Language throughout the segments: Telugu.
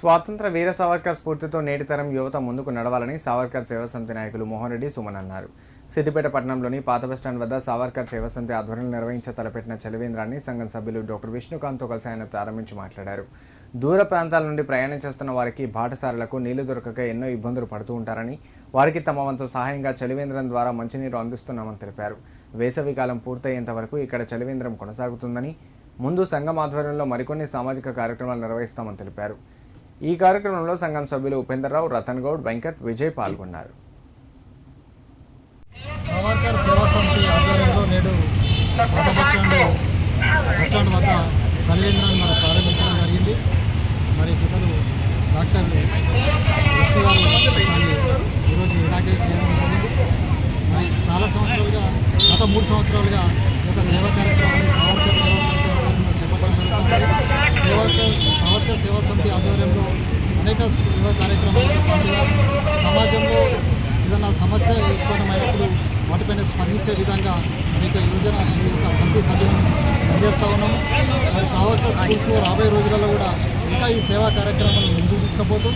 స్వాతంత్ర వీర సావర్కర్ స్ఫూర్తితో నేటి తరం యువత ముందుకు నడవాలని సావర్కర్ సేవా సమితి నాయకులు మోహన్ రెడ్డి సుమన్ అన్నారు. సిద్దిపేట పట్టణంలోని పాత బస్టాండ్ వద్ద సావర్కర్ సేవా సమితి ఆధ్వర్యంలో నిర్వహించ తలపెట్టిన చలివేంద్రాన్ని సంఘం సభ్యులు డాక్టర్ విష్ణుకాంత్తో కలిసి ఆయన ప్రారంభించి మాట్లాడారు. దూర ప్రాంతాల నుండి ప్రయాణం చేస్తున్న వారికి బాటసారులకు నీళ్ళు దొరకక ఎన్నో ఇబ్బందులు పడుతూ ఉంటారని వారికి తమ వంతు సహాయంగా చలివేంద్రం ద్వారా మంచినీరు అందిస్తున్నామని తెలిపారు. వేసవి కాలం పూర్తయ్యేంత వరకు ఇక్కడ చలివేంద్రం కొనసాగుతుందని ముందు సంఘం ఆధ్వర్యంలో మరికొన్ని సామాజిక కార్యక్రమాలు నిర్వహిస్తామని తెలిపారు. ఈ కార్యక్రమంలో సంఘం సభ్యులు ఉపేంద్రరావు రతన్ గౌడ్ వెంకట్ విజయ్ పాల్గొన్నారు. సావర్కర్ సేవా సమితి ఆధ్వర్యంలో నేడు పాత బస్టాండ్ బస్టాండ్ వద్ద చలివేంద్రాన్ని మనం ప్రారంభించడం జరిగింది. మరి పెద్దలు డాక్టర్లు విష్ణు గారు దాన్ని ఈరోజు ఇనాగ్రేట్ చేయడం జరిగింది. మరి చాలా సంవత్సరాలుగా గత మూడు సంవత్సరాలుగా ఒక సేవా కార్యక్రమాన్ని సావర్కర్ సేవా సమితి ఆధ్వర్యంలో చేపట్టడం జరుగుతుంది సేవాకర్ సావర్కర్ సేవా సమితి ఆధ్వర్యంలో అనేక సేవా కార్యక్రమం సమాజంలో ఏదైనా సమస్య ఉత్పన్నమైనప్పుడు వాటిపైన స్పందించే విధంగా అనేక యువజన ఈ యొక్క సమితి సభ్యులను పనిచేస్తూ ఉన్నాము మరి సావర్కర్ స్కూల్తో రాబోయే రోజులలో కూడా ఇంకా ఈ సేవా కార్యక్రమాలను ముందుకు తీసుకుపోతూ.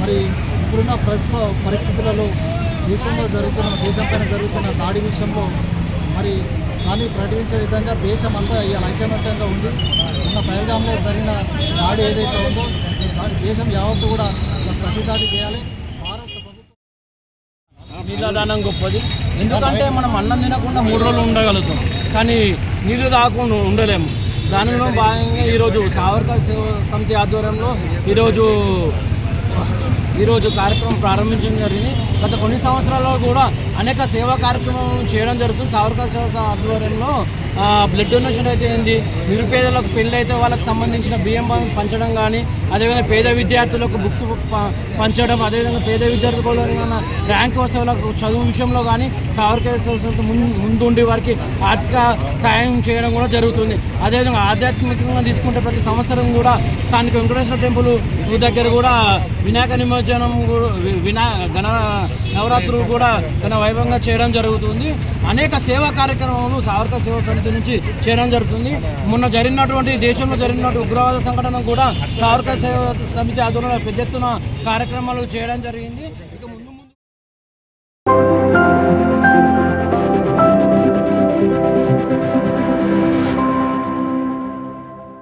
మరి ఇప్పుడున్న ప్రస్తుత పరిస్థితులలో దేశంలో జరుగుతున్న దేశం పైన జరుగుతున్న దాడి విషయంలో మరి దాన్ని ప్రకటించే విధంగా దేశం అంతా ఇవాళ ఐకమత్యంగా ఉంది. మన పైల్గాంలో జరిగిన దాడి ఏదైతే ఉందో దేశం యావత్తు కూడా ప్రతి దాడి చేయాలి. భారత ప్రభుత్వం నీళ్ళదానం గొప్పది. ఎందుకంటే మనం అన్నం తినకుండా మూడు రోజులు ఉండగలుగుతాం. కానీ నీళ్ళు తాగకుండా ఉండలేము. దానిలో భాగంగా ఈరోజు సావర్కర్ సేవ సమితి ఆధ్వర్యంలో ఈరోజు ఈరోజు కార్యక్రమం ప్రారంభించడం జరిగింది. గత కొన్ని సంవత్సరాల్లో కూడా అనేక సేవా కార్యక్రమం చేయడం జరుగుతుంది. సావర్కర్ సేవ ఆధ్వర్యంలో బ్లడ్ డొనేషన్ అయితే ఏంది నిరుపేదలకు పెళ్ళి అయితే వాళ్ళకి సంబంధించిన బియ్యం పంచడం కానీ అదేవిధంగా పేద విద్యార్థులకు బుక్స్ పంచడం అదేవిధంగా పేద విద్యార్థులకు ఏమైనా ర్యాంక్ వస్తే వాళ్ళకు చదువు విషయంలో కానీ సావర్కర్ సేవ ముందు ముందుండి వారికి ఆర్థిక సాయం చేయడం కూడా జరుగుతుంది. అదేవిధంగా ఆధ్యాత్మికంగా తీసుకుంటే ప్రతి సంవత్సరం కూడా స్థానిక వెంకటేశ్వర టెంపుల్ దగ్గర కూడా వినాయక నిమజ్జనం కూడా- వినా గణ నవరాత్రులు కూడా ఘన వైభవంగా చేయడం జరుగుతుంది. అనేక సేవా కార్యక్రమాలు సావర్కర్ సేవా సమితి నుంచి చేయడం జరుగుతుంది. మొన్న జరిగినటువంటి దేశంలో జరిగినటువంటి ఉగ్రవాద సంఘటన కూడా సావర్కర్ సేవా సమితి ఆధ్వర్యంలో పెద్ద ఎత్తున కార్యక్రమాలు చేయడం జరిగింది.